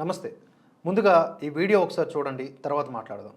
నమస్తే. ముందుగా ఈ వీడియో ఒకసారి చూడండి తర్వాత మాట్లాడదాం.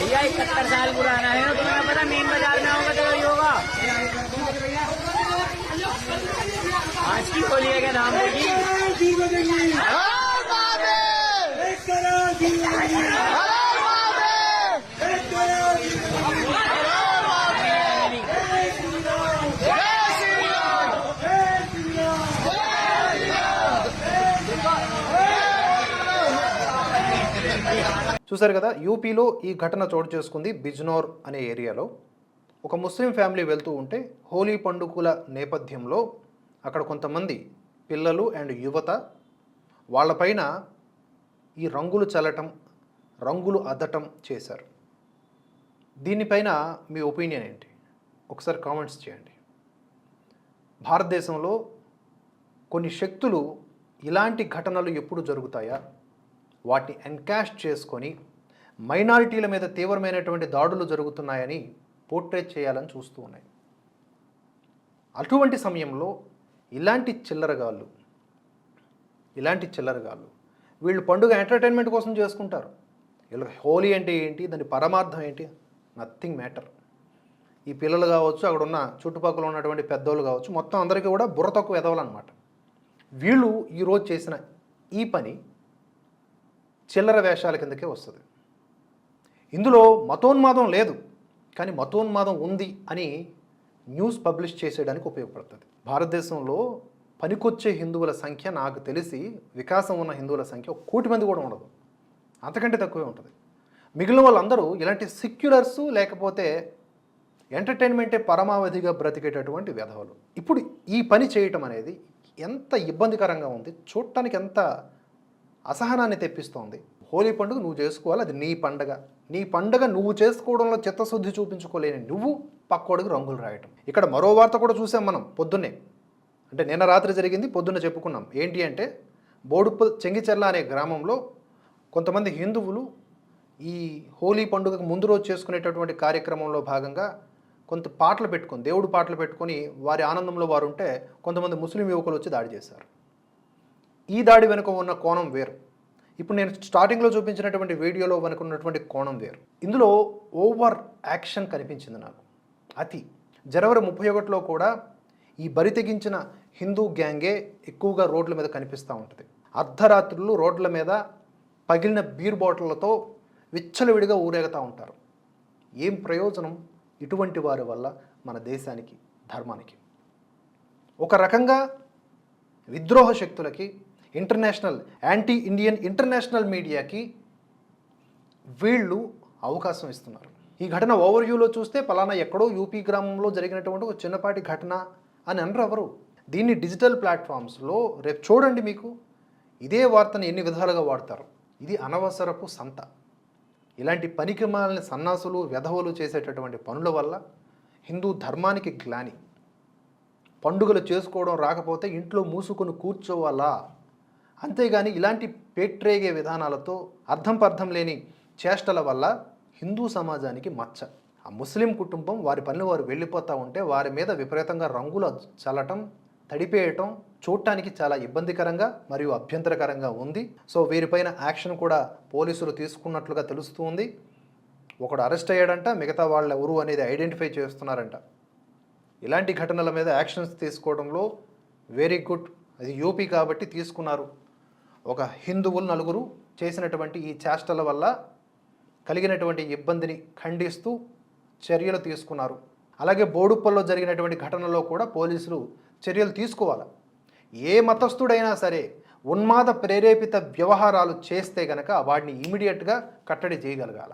भैया, इकहत्तर साल पुराना है ना तुम्हें पता, मेन बाज़ार में होगा तो वही होगा। आज की है क्या नाम होगी చూశారు కదా యూపీలో ఈ ఘటన చోటు చేసుకుంది బిజ్నోర్ అనే ఏరియాలో. ఒక ముస్లిం ఫ్యామిలీ వెళ్తూ ఉంటే హోలీ పండుగల నేపథ్యంలో అక్కడ కొంతమంది పిల్లలు అండ్ యువత వాళ్ళపైన ఈ రంగులు చల్లటం రంగులు అద్దటం చేశారు. దీనిపైన మీ ఒపీనియన్ ఏంటి? ఒకసారి కామెంట్స్ చేయండి. భారతదేశంలో కొన్ని శక్తులు ఇలాంటి ఘటనలు ఎప్పుడు జరుగుతాయా? వాటిని ఎన్కాష్ చేసుకొని మైనారిటీల మీద తీవ్రమైనటువంటి దాడులు జరుగుతున్నాయని పోర్ట్రేట్ చేయాలని చూస్తూ ఉన్నాయి. అటువంటి సమయంలో ఇలాంటి చిల్లరగాళ్ళు ఇలాంటి చిల్లరగాళ్ళు వీళ్ళు పండుగ ఎంటర్టైన్మెంట్ కోసం చేసుకుంటారు. వీళ్ళకి హోలీ అంటే ఏంటి దాని పరమార్థం ఏంటి? నథింగ్ మ్యాటర్ ఈ పిల్లలు కావచ్చు అక్కడ ఉన్న చుట్టుపక్కల ఉన్నటువంటి పెద్దోళ్ళు కావచ్చు మొత్తం అందరికీ కూడా బుర్ర తక్కువ ఎదవాలన్నమాట. వీళ్ళు ఈరోజు చేసిన ఈ పని చిల్లర వేషాల కిందకే వస్తుంది. ఇందులో మతోన్మాదం లేదు కానీ మతోన్మాదం ఉంది అని న్యూస్ పబ్లిష్ చేసేయడానికి ఉపయోగపడుతుంది. భారతదేశంలో పనికొచ్చే హిందువుల సంఖ్య నాకు తెలిసి వికాసం ఉన్న హిందువుల సంఖ్య ఒక కోటి మంది కూడా ఉండదు. అంతకంటే తక్కువే ఉంటుంది. మిగిలిన వాళ్ళందరూ ఇలాంటి సిక్యులర్స్ లేకపోతే ఎంటర్టైన్మెంటే పరమావధిగా బ్రతికేటటువంటి వెధవలు ఇప్పుడు ఈ పని చేయటం అనేది ఎంత ఇబ్బందికరంగా ఉంది చూడటానికి ఎంత అసహనాన్ని తెప్పిస్తోంది. హోలీ పండుగ నువ్వు చేసుకోవాలి అది నీ పండగ. నీ పండగ నువ్వు చేసుకోవడంలో చిత్తశుద్ధి చూపించుకోలేని నువ్వు పక్కోడికి రంగులు రాయటం. ఇక్కడ మరో వార్త కూడా చూసాం మనం పొద్దున్నే. అంటే నిన్న రాత్రి జరిగింది పొద్దున్న చెప్పుకున్నాం. ఏంటి అంటే బోడుప్ప చెంగిచెర్ల అనే గ్రామంలో కొంతమంది హిందువులు ఈ హోలీ పండుగకు ముందు రోజు చేసుకునేటటువంటి కార్యక్రమంలో భాగంగా కొంత పాటలు పెట్టుకొని దేవుడు పాటలు పెట్టుకొని వారి ఆనందంలో వారు ఉంటే కొంతమంది ముస్లిం యువకులు వచ్చి దాడి చేశారు. ఈ దాడి వెనుక ఉన్న కోణం వేరు. ఇప్పుడు నేను స్టార్టింగ్లో చూపించినటువంటి వీడియోలో వెనుక ఉన్నటువంటి కోణం వేరు. ఇందులో ఓవర్ యాక్షన్ కనిపించింది నాకు. అతి. జనవరి ముప్పై ఒకటిలో కూడా ఈ బరి తెగించిన హిందూ గ్యాంగే ఎక్కువగా రోడ్ల మీద కనిపిస్తూ ఉంటుంది. అర్ధరాత్రులు రోడ్ల మీద పగిలిన బీర్ బాటిళ్ళతో విచ్చలవిడిగా ఊరేగుతూ ఉంటారు. ఏం ప్రయోజనం ఇటువంటి వారి వల్ల మన దేశానికి ధర్మానికి? ఒక రకంగా విద్రోహ శక్తులకి ఇంటర్నేషనల్ యాంటీ ఇండియన్ ఇంటర్నేషనల్ మీడియాకి వీళ్ళు అవకాశం ఇస్తున్నారు. ఈ ఘటన ఓవర్వ్యూలో చూస్తే పలానా ఎక్కడో యూపీ గ్రామంలో జరిగినటువంటి ఒక చిన్నపాటి ఘటన అని అనరు ఎవరు. దీన్ని డిజిటల్ ప్లాట్ఫామ్స్లో రేపు చూడండి మీకు. ఇదే వార్తను ఎన్ని విధాలుగా వాడతారు. ఇది అనవసరపు సంత. ఇలాంటి పనికిమాలని సన్నాసులు వెధవలు చేసేటటువంటి పనుల వల్ల హిందూ ధర్మానికి గ్లాని. పండుగలు చేసుకోవడం రాకపోతే ఇంట్లో మూసుకొని కూర్చోవాలా? అంతేగాని ఇలాంటి పేట్రేగే విధానాలతో అర్థం పర్థం లేని చేష్టల వల్ల హిందూ సమాజానికి మచ్చ. ఆ ముస్లిం కుటుంబం వారి పనులు వారు వెళ్ళిపోతూ ఉంటే వారి మీద విపరీతంగా రంగులు చల్లటం తడిపేయటం చూడటానికి చాలా ఇబ్బందికరంగా మరియు అభ్యంతరకరంగా ఉంది. సో వీరిపైన యాక్షన్ కూడా పోలీసులు తీసుకున్నట్లుగా తెలుస్తూ ఉంది. ఒకడు అరెస్ట్ అయ్యాడంట మిగతా వాళ్ళు ఎవరు అనేది ఐడెంటిఫై చేస్తున్నారంట. ఇలాంటి ఘటనల మీద యాక్షన్స్ తీసుకోవడంలో వెరీ గుడ్. అది యూపీ కాబట్టి తీసుకున్నారు. ఒక హిందువులు నలుగురు చేసినటువంటి ఈ చేష్టల వల్ల కలిగినటువంటి ఇబ్బందిని ఖండిస్తూ చర్యలు తీసుకున్నారు. అలాగే బోడుప్పల్లో జరిగినటువంటి ఘటనలో కూడా పోలీసులు చర్యలు తీసుకోవాలి. ఏ మతస్థుడైనా సరే ఉన్మాద ప్రేరేపిత వ్యవహారాలు చేస్తే గనక వాడిని ఇమీడియట్గా కట్టడి చేయగలగాల.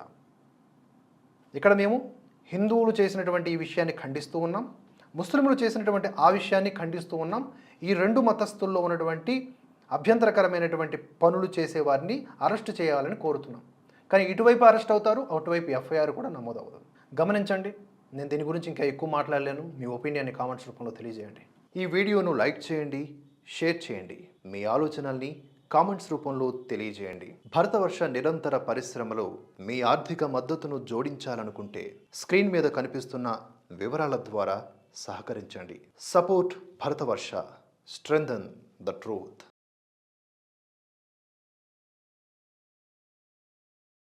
ఇక్కడ మేము హిందువులు చేసినటువంటి ఈ విషయాన్ని ఖండిస్తూ ఉన్నాం. ముస్లింలు చేసినటువంటి ఆ విషయాన్ని ఖండిస్తూ ఉన్నాం. ఈ రెండు మతస్థుల్లో ఉన్నటువంటి అభ్యంతరకరమైనటువంటి పనులు చేసేవారిని అరెస్ట్ చేయాలని కోరుతున్నాం. కానీ ఇటువైపు అరెస్ట్ అవుతారు అటువైపు ఎఫ్ఐఆర్ కూడా నమోదవుతుంది గమనించండి నేను దీని గురించి ఇంకా ఎక్కువ మాట్లాడలేను. మీ ఒపీనియన్ని కామెంట్స్ రూపంలో తెలియజేయండి. ఈ వీడియోను లైక్ చేయండి షేర్ చేయండి. మీ ఆలోచనల్ని కామెంట్స్ రూపంలో తెలియజేయండి. భరతవర్ష నిరంతర పరిశ్రమలో మీ ఆర్థిక మద్దతును జోడించాలనుకుంటే స్క్రీన్ మీద కనిపిస్తున్న వివరాల ద్వారా సహకరించండి. Support Bharatavarsha. Strengthen the truth.